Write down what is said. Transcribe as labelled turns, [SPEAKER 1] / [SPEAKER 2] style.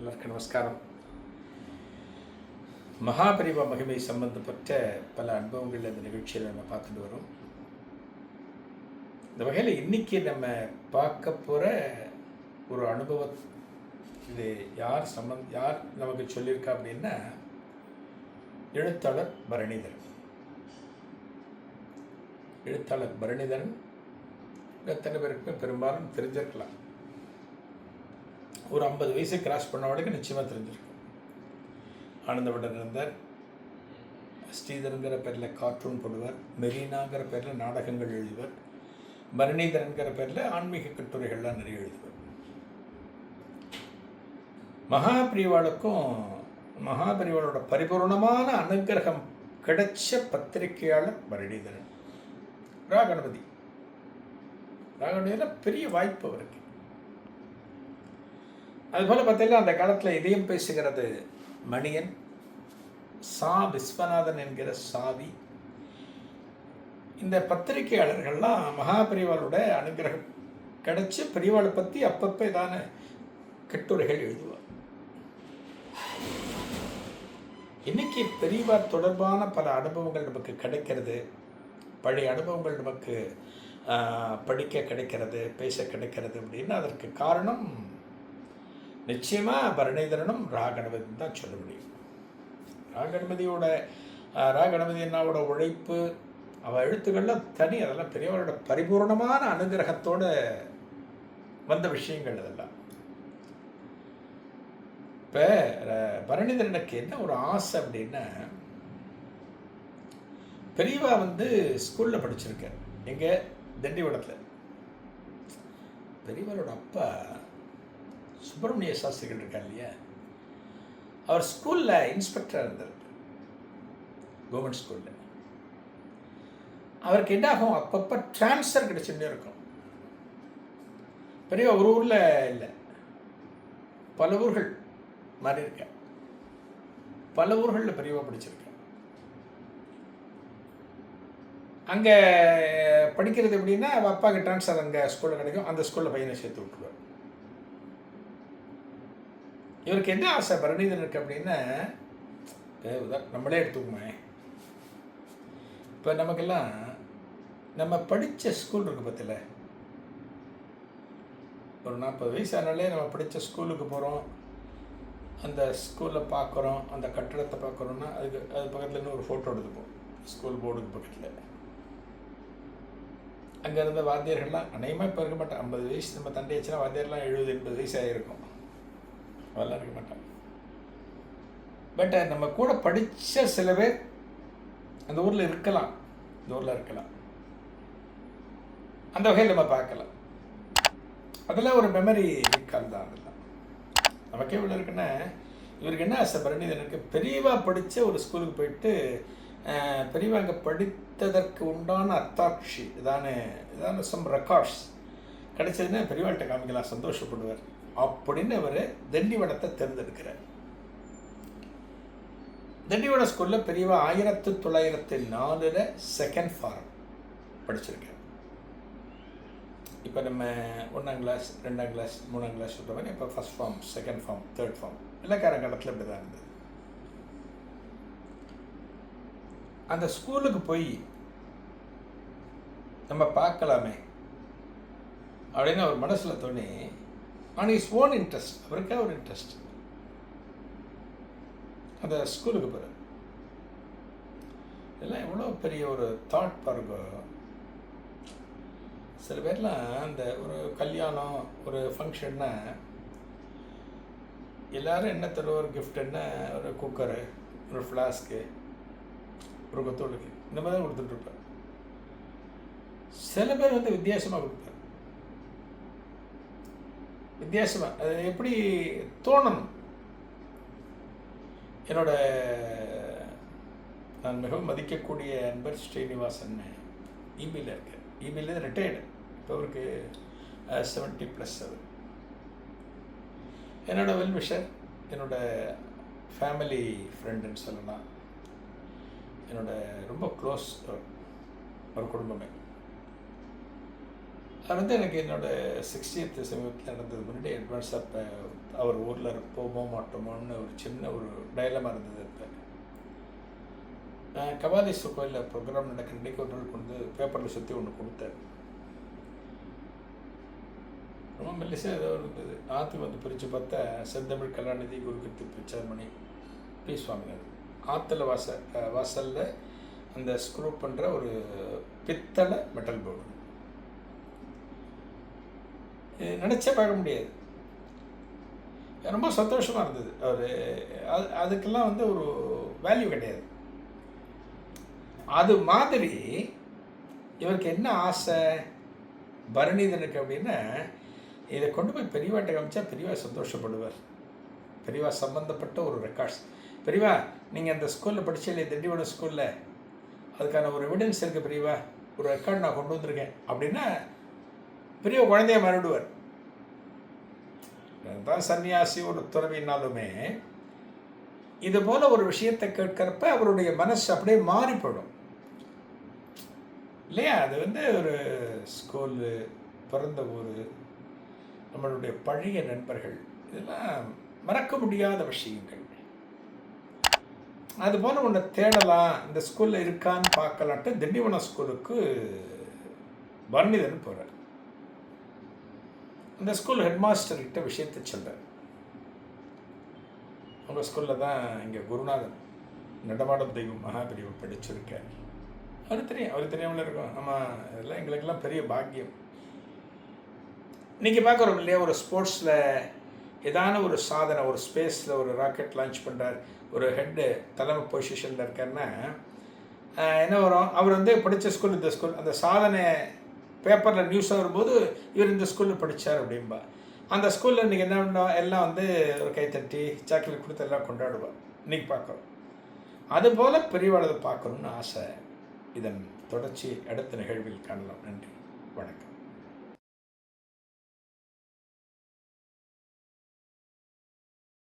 [SPEAKER 1] எல்லாருக்கும் நமஸ்காரம். மகாபரிவ மகிமை சம்பந்தப்பட்ட பல அனுபவங்கள் இந்த நிகழ்ச்சியில் நம்ம பார்த்துட்டு வரோம். இந்த வகையில் இன்னைக்கு நம்ம பார்க்க போகிற ஒரு அனுபவம் இது யார் சம்பந்த யார் நமக்கு சொல்லியிருக்கா அப்படின்னா எழுத்தாளர் பரணிதரன். எழுத்தாளர் பரணிதரன் எத்தனை பேருக்குமே பெரும்பாலும் தெரிஞ்சிருக்கலாம். ஒரு ஐம்பது வயசை கிராஸ் பண்ணவனுக்கு நிச்சயமாக தெரிஞ்சிருக்கும். ஆனந்தவுடன் இருந்தார். ஸ்ரீதரங்கிற பேரில் கார்ட்டூன் போடுவார். மெரினாங்கிற பேரில் நாடகங்கள் எழுதுவார். பரணிதரன்கிற பேரில் ஆன்மீக கட்டுரைகள்லாம் நிறைய எழுதுவார். மகாபிரிவாளுக்கும் மகாபிரிவாளோட பரிபூர்ணமான அனுகிரகம் கிடைச்ச பத்திரிகையாளர் பரணிதரன். ராகணபதி. ராகணபதியில் பெரிய வாய்ப்பு அவருக்கு. அதுபோல் பார்த்தீங்கன்னா அந்த காலத்தில் இதயம் பேசுகிறது மணியன் சா விஸ்வநாதன் என்கிற சாவி. இந்த பத்திரிகையாளர்கள்லாம் மகாபரிவாளோட அனுகிரகம் கிடைச்சி பெரியவாளை பற்றி அப்பப்போ இதான கட்டுரைகள் எழுதுவார் இன்னைக்கு பெரியவார் தொடர்பான பல அனுபவங்கள் நமக்கு கிடைக்கிறது. பழைய அனுபவங்கள் நமக்கு படிக்க கிடைக்கிறது பேச கிடைக்கிறது அப்படின்னு அதற்கு காரணம் நிச்சயமாக பரணிதரனும் ராகணபதி தான் சொல்ல முடியும். ராகணபதியோட ராகணபதி அண்ணாவோட உழைப்பு அவள் எழுத்துக்கள்லாம் தனி அதெல்லாம் பெரியவரோட பரிபூர்ணமான அனுகிரகத்தோட வந்த விஷயங்கள் அதெல்லாம். இப்போ பரணிதரனுக்கு என்ன ஒரு ஆசை அப்படின்னா பெரியவா வந்து ஸ்கூலில் படிச்சிருக்கார். எங்கே? திண்டிவனத்தில். பெரியவரோட அப்பா சுப்பிரமணிய சாஸ்திரிகள் இருக்கார் இல்லையா? அவர் ஸ்கூலில் இன்ஸ்பெக்டராக இருந்தார் கவர்மெண்ட் ஸ்கூலில் அவருக்கு என்ன ஆகும்? அப்பப்போ ட்ரான்ஸ்ஃபர் கிடைச்சுட்டே இருக்கும். பெரிய ஒரு ஊரில் இல்லை. பல ஊர்கள் மாதிரி இருக்கேன் பல ஊர்களில் பெரியவா படிச்சிருக்கேன் அங்கே படிக்கிறது எப்படின்னா அவள் அப்பாவுக்கு ட்ரான்ஸ்ஃபர் அங்கே ஸ்கூலில் கிடைக்கும். அந்த ஸ்கூலில் பையனை சேர்த்து விட்டுருவார். இவருக்கு என்ன ஆசை? பரணிதனுக்கு அப்படின்னா நம்மளே எடுத்துக்குமே. இப்போ நமக்கெல்லாம் நம்ம படித்த ஸ்கூல் இருக்கு பத்தில. ஒரு நாற்பது வயசு ஆனாலே நம்ம படித்த ஸ்கூலுக்கு போகிறோம் அந்த ஸ்கூலில் பார்க்குறோம் அந்த கட்டடத்தை பார்க்குறோன்னா அதுக்கு அது பக்கத்தில் இன்னும் ஒரு ஃபோட்டோ எடுத்துப்போம் ஸ்கூல் போர்டுக்கு பக்கத்தில். அங்கே இருந்த வாத்தியர்கள்லாம் அநேகமாக இப்போ இருக்க மாட்டேன் ஐம்பது வயசு நம்ம தண்டையாச்சுன்னா வாத்தியார்லாம் எழுபது எண்பது வயசு ஆகிருக்கும் அதெல்லாம் இருக்க மாட்டாங்க பட் நம்ம கூட படித்த சில பேர் அந்த ஊரில் இருக்கலாம். இந்த ஊரில் இருக்கலாம். அந்த வகையில் நம்ம பார்க்கலாம். அதெல்லாம் ஒரு மெமரி கால் தான் அதெல்லாம். நமக்கே இவ்வளோ இருக்குன்னா இவருக்கு என்ன ஆசை பரணிதனுக்கு பெரியவா படித்த ஒரு ஸ்கூலுக்கு போயிட்டு பெரியவா அங்கே படித்ததற்கு உண்டான அத்தாட்சி இதான இதான சம் ரெக்கார்ட்ஸ் கிடைச்சதுன்னா பெரியவாள்கிட்ட காமிக்கலாம் சந்தோஷப்படுவார். அப்படின்னு அவர் திண்டிவனத்தை தேர்ந்தெடுக்கிறார். திண்டிவன ஸ்கூலில் பெரியவா ஆயிரத்து தொள்ளாயிரத்தி நாலில் செகண்ட் ஃபார்ம் படிச்சிருக்கார். இப்போ நம்ம ஒன்றாம் கிளாஸ் ரெண்டாம் கிளாஸ் மூணாம் கிளாஸ் சொல்கிறவங்க இப்போ first form second form third form இலக்கார காலத்தில் இப்படி தான் இருந்தது. அந்த ஸ்கூலுக்கு போய் நம்ம பார்க்கலாமே அப்படின்னு அவர் மனசில் தோணி ஆன் இஸ் ஓன் இன்ட்ரெஸ்ட் அவருக்கே ஒரு இன்ட்ரெஸ்ட் அந்த ஸ்கூலுக்கு போகிறார் இதெல்லாம் எவ்வளோ பெரிய ஒரு தாட் பாருங்க. சில பேர்லாம் அந்த ஒரு கல்யாணம் ஒரு ஃபங்க்ஷன்னா எல்லாரும் என்ன தருவோம் கிஃப்ட் என்ன ஒரு குக்கரு ஒரு ஃப்ளாஸ்க்கு ஒரு கொத்தோடுக்கு இந்த மாதிரி தான் கொடுத்துட்ருப்பேன் சில பேர் வந்து வித்தியாசமாக கொடுப்பார். வித்தியாசமாக அது எப்படி தோணணும் என்னோட நான் மிகவும் மதிக்கக்கூடிய அன்பர் ஸ்ரீனிவாசன் இபியில் இருக்கார் இபியில் ரிட்டையர்டு இப்போ அவருக்கு செவன்ட்டி ப்ளஸ் அவர். என்னோட வெல்விஷர் என்னோட ஃபேமிலி ஃப்ரெண்டுன்னு சொல்லலாம். என்னோட ரொம்ப க்ளோஸ் ஒரு குடும்பமே. அது வந்து எனக்கு என்னோட சிக்ஸ்டியத் சமீபத்தில் நடந்தது முன்னாடி அட்வான்ஸ் அப்போ அவர் ஊரில் போமோ மாட்டோமோன்னு ஒரு சின்ன ஒரு டயலமாக இருந்தது அப்போ. கபாலீஸ்வர் கோயிலில் ப்ரோக்ராம் நடக்கிற இன்றைக்கி ஒரு நாள் கொண்டு பேப்பரில் சுற்றி ஒன்று கொடுத்தாரு ரொம்ப மெல்லிசாக ஏதோ இருந்தது. ஆற்றுக்கு வந்து பிரித்து பார்த்தா செந்தமிழ் கலாநிதி குருகிருத்தி பிச்சார்மணி பி சுவாமிநாதன். ஆற்றுல வாச வாசலில் அந்த ஸ்க்ரூ பண்ணுற ஒரு பித்தளை மெட்டல் போர்டு நினச்சே பார்க்க முடியாது. ரொம்ப சந்தோஷமாக இருந்தது. அவர் அது அதுக்கெல்லாம் வந்து ஒரு வேல்யூ கிடையாது. அது மாதிரி இவருக்கு என்ன ஆசை? பரணிதனுக்கு அப்படின்னா இதை கொண்டு போய் பெரியவாட்ட காமிச்சா பெரியவா சந்தோஷப்படுவார். பெரியவா சம்மந்தப்பட்ட ஒரு ரெக்கார்ட்ஸ் பெரியவா நீங்கள் அந்த ஸ்கூலில் படிச்சீங்களே திண்டிவனம் ஸ்கூலில் அதுக்கான ஒரு எவிடன்ஸ் இருக்குது பெரியவா. ஒரு ரெக்கார்ட் நான் கொண்டு வந்திருக்கேன். அப்படின்னா பெரிய குழந்தைய மறுடுவர் தான் சன்னியாசி ஒரு துறவினாலுமே இது போல ஒரு விஷயத்தை கேட்கிறப்ப அவருடைய மனசு அப்படியே மாறிப்படும். இல்லையா? அது வந்து ஒரு ஸ்கூலு பிறந்த ஊர் நம்மளுடைய பழைய நண்பர்கள் இதெல்லாம் மறக்க முடியாத விஷயங்கள். அது போல் ஒன்று தேடலாம் இந்த ஸ்கூலில் இருக்கான்னு பார்க்கலான்ட்டு திண்டிவனம் ஸ்கூலுக்கு பரணிதன் போகிறார் இந்த ஸ்கூல் ஹெட்மாஸ்டர்கிட்ட விஷயத்தை சொல்கிறார் உங்கள் ஸ்கூலில் தான் இங்கே குருநாதன் நடமாடும் தெய்வம் மகாபிரிவு படிச்சிருக்கார். அவர் தெரியும் அவர் தெரியாமல் இருக்கும். ஆமாம் இதெல்லாம் எங்களுக்கெல்லாம் பெரிய பாக்கியம். இன்றைக்கி பார்க்குறோம் இல்லையா ஒரு ஸ்போர்ட்ஸில் ஏதான ஒரு சாதனை ஒரு ஸ்பேஸில் ஒரு ராக்கெட் லான்ச் பண்ணுறார் ஒரு ஹெட்டு தலைமை பொசிஷனில் இருக்காருன்னா என்ன வரும்? அவர் வந்து படித்த ஸ்கூல் இந்த ஸ்கூல் அந்த சாதனை பேப்பரில் நியூஸ் வரும்போது இவர் இந்த ஸ்கூலில் படித்தார் அப்படின்பா அந்த ஸ்கூலில் இன்றைக்கி என்ன பண்ணோம் எல்லாம் வந்து ஒரு கைத்தட்டி சாக்லேட் கொடுத்து எல்லாம் கொண்டாடுவார் இன்றைக்கி பார்க்குறோம். அதுபோல் பெரியவாளதை பார்க்கணுன்னு ஆசை. இதன் தொடர்ச்சி அடுத்த நிகழ்வில் காணலாம். நன்றி. வணக்கம்.